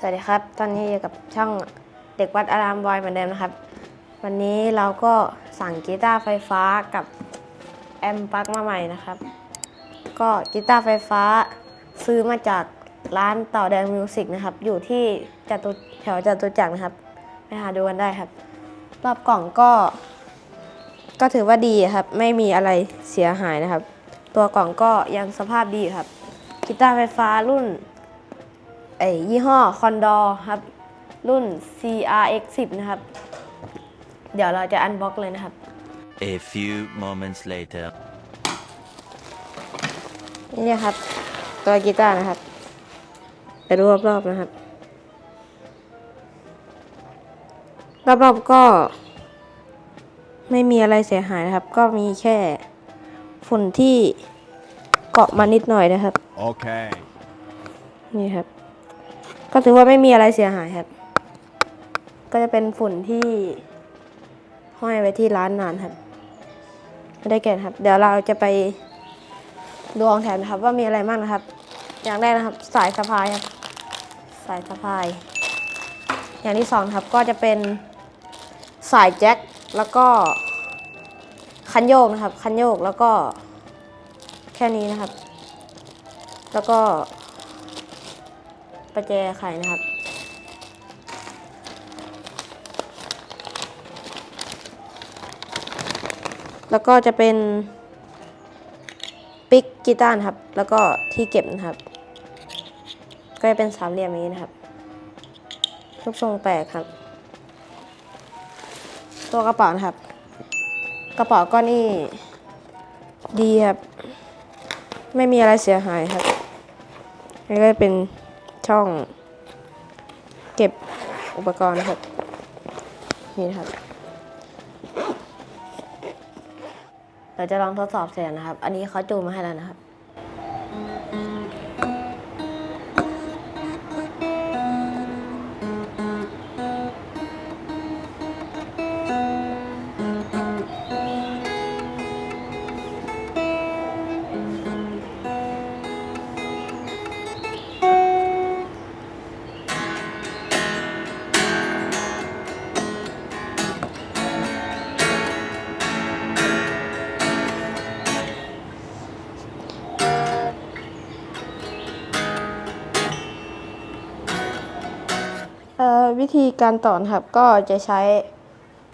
สวัสดีครับ ตอนนี้อยู่กับช่องเด็กวัดอารามบอยเหมือนเดิมนะครับ วันนี้เราก็สั่งกีตาร์ไฟฟ้ากับแอมปลั๊กมาใหม่นะครับ ก็กีตาร์ไฟฟ้าซื้อมาจากร้านต่อแดงมิวสิกนะครับ อยู่ที่จตุแถวจตุจักรนะครับ ไปหาดูกันได้ครับ รอบกล่องก็ ก็ถือว่าดีครับ ไม่มีอะไรเสียหายนะครับ ตัวกล่องก็ยังสภาพดีครับกีตาร์ไฟฟ้ารุ่น ไอ้ยี่ห้อคอนดอครับ รุ่น CRX 10นะครับ เดี๋ยวเราจะอันบ็อกเลยนะครับ A few moments later. นี่ครับ ตัวกีตาร์นะครับไปดูรอบๆนะครับ รอบๆก็ ไม่มีอะไรเสียหายนะครับ ก็มีแค่ฝุ่นที่เกาะมานิดหน่อยนะครับ Okay. นี่ครับ ก็ถือว่าไม่มีอะไรเสียหายครับ ก็จะเป็นฝุ่นที่ห้อยไว้ที่ร้านนานครับไม่ได้แกะนครับ เดี๋ยวเราจะไปดูของแถมนะครับ ว่ามีอะไรบ้างนะครับ อย่างแรกนะครับ สายสะพายครับ สายสะพาย อย่างที่สองครับก็จะเป็นสายแจ็คแล้วก็คันโยกนะครับ คันโยกแล้วก็แค่นี้นะครับ แล้วก็ ประแจไขนะครับ แล้วก็จะเป็นปิกกีตาร์ครับ แล้วก็ที่เก็บนะครับ ก็จะเป็นสามเหลี่ยมนี้นะครับรูปทรงแปลกครับ ตัวกระเป๋านะครับ กระเป๋าก็นี่ดีครับ ไม่มีอะไรเสียหายครับนี่ก็เป็น ช่อง เก็บอุปกรณ์นะครับ นี่นะครับ เราจะลองทดสอบเสียงนะครับ อันนี้เขาจูนมาให้แล้วนะครับ วิธีการต่อนะครับก็จะใช้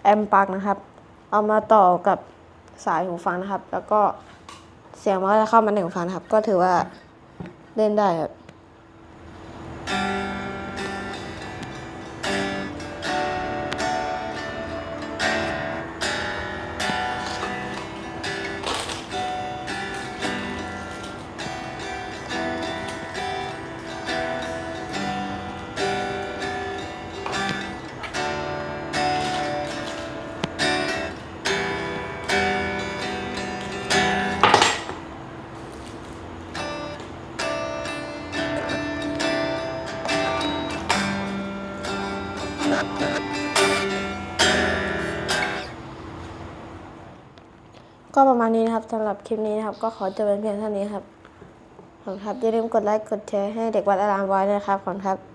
แอมปลั๊กนะครับ เอามาต่อกับสายหูฟังนะครับ แล้วก็เสียงมันก็จะเข้ามาในหูฟังนะครับ ก็ถือว่าเล่นได้ครับ ก็ประมาณนี้นะครับสำหรับคลิปนี้นะครับ ก็ขอจบเป็นเพียงเท่านี้ครับขอบคุณครับอย่าลืมกดไลค์กดแชร์ให้เด็กวัดอารามไว้ด้วยนะครับขอบคุณครับ